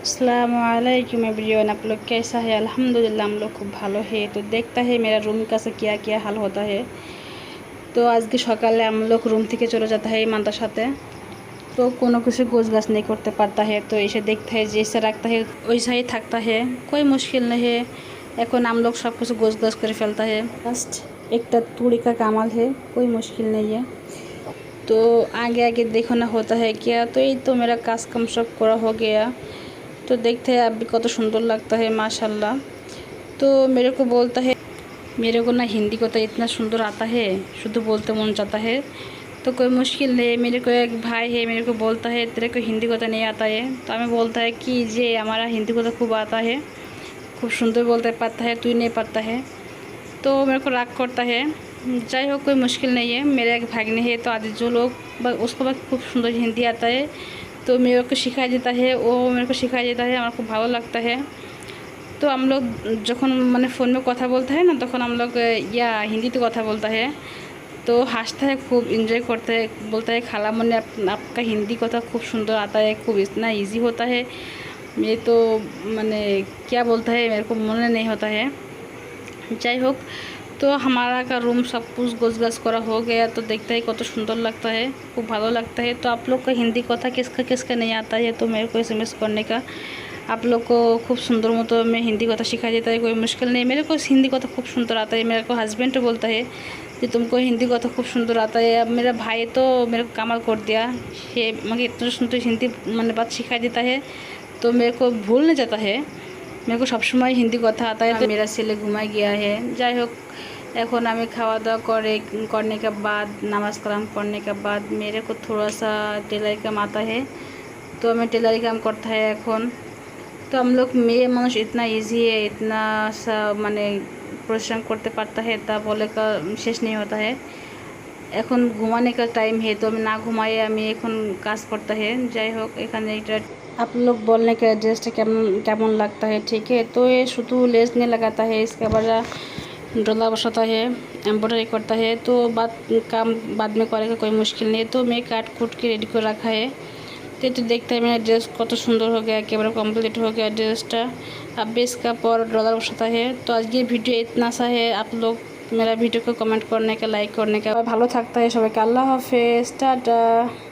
असलकुम एवरीवन आप लोग कैसा है अल्हम्दुलिल्लाह हम लोग खूब ভালো है तो देखता है मेरा रूम का से क्या क्या हाल होता है তো আজকে সকালে हम लोग रूम থেকে চলে जाता है মান্তার সাথে तो কোনো কিছু গোছ গাছ नहीं करते पारता है तो ऐसे देखता है जैसे रखता है वैसा ही थकता है कोई मुश्किल नहीं है এখন हम लोग सब कुछ गोछ गाछ कर फैलता है बस एक तूड़ी का कमाल है कोई मुश्किल नहीं है तो आगे आगे देखो ना होता है क्या तो ये तो मेरा काज कम सब करा हो गया तो देखते हैं अभी कत सुंदर लगता है माशाल्लाह तो मेरे को बोलता है मेरे को ना हिंदी को तो इतना सुंदर आता है शुद्ध बोलते मन चाहता है तो कोई मुश्किल नहीं मेरे को एक भाई है मेरे को बोलता है तेरे को हिंदी को तो नहीं आता है तो हमें बोलता है कि ये हमारा हिंदी को तो खूब आता है खूब सुंदर बोलते पाता है तू नहीं पाता है तो मेरे को राग करता है যাই হোক कोई मुश्किल नहीं है मेरा एक भागने है तो आदि जो लोग उसको बाद खूब सुंदर हिंदी आता है तो मेरे को सिखाया देता है वो मेरे को सिखाया देता है हमारे को भाव लगता है तो हम लोग যখন মানে ফোন মে কথা বলতে হয় না তখন আমলোক ইয়া হিন্দিতে কথা বলতে है तो हंसता है खूब इंजॉय करता है बोलता है खाला मन आप, आपका हिंदी कथा खूब सुंदर आता है खूब इतना इजी होता है मैं तो मैंने क्या बोलता है मेरे को मन नहीं होता है चाहे होक तो हमारा का रूम सब कुछ गोज गज करा हो गया तो देखते हैं कत सुंदर लगता है खूब भालो लगता है तो आप लोग को हिंदी कथा किसका किसका नहीं आता है तो मेरे को एस करने का आप लोग को खूब सुंदर मतो में हिंदी कथा सिखाया जाता है कोई मुश्किल नहीं मेरे को हिंदी कथा खूब सुंदर आता है मेरे को हस्बैंड बोलता है कि तुमको हिंदी कथा खूब सुंदर आता है अब मेरा भाई तो मेरे को कमाल कर दिया ये मुझे इतना सुंदर हिंदी मैंने बात सिखा देता है तो मेरे को भूल नहीं जाता है मेरे को सब समय हिंदी कथा आता है तो मेरा सेले घुमा गया है जाए এখন আমি খাওয়া দাওয়া করে করনে কে বাদ, নামাজ কালাম করনে কে বাদ, মেরে কো থোড়া সা টেলারি কাম আতা হে। তো আমি টেলারি কাম করতে হয় এখন। তো আমলোক মেয়ে মানুষ ইতনা ইজি হে, ইতনা সা মানে পরিশ্রম করতে পারতে হে, তা বলে কা শেষ নেই হতে হে। এখন ঘুমানে কা টাইম হে, তো আমি না ঘুমাই আমি এখন কাজ করতে হে। যাই হোক, এখানে এটা আপনার বলনে কে ড্রেসটা কেমন কেমন লাগতে হে, ঠিক হে। তো এ শুধু লেস নিয়ে লাগাতে হে, ইসকে বাজা डोला बसाता है एम्ब्रॉयडरी करता है तो बाद काम बाद में करने का कोई मुश्किल नहीं है तो मैं काट कूट के रेडी कर रखा है तो तो देखते हैं मेरा ड्रेस कत सुंदर हो गया कैमरा कंप्लीट हो गया ड्रेसटा अब बेस का पर डॉलर बसाता है तो आज ये भिडियो इतना सा है आप लोग मेरा वीडियो को कमेंट करने का लाइक करने का भालो थकता है सबा के अल्लाह हाफिज टाटा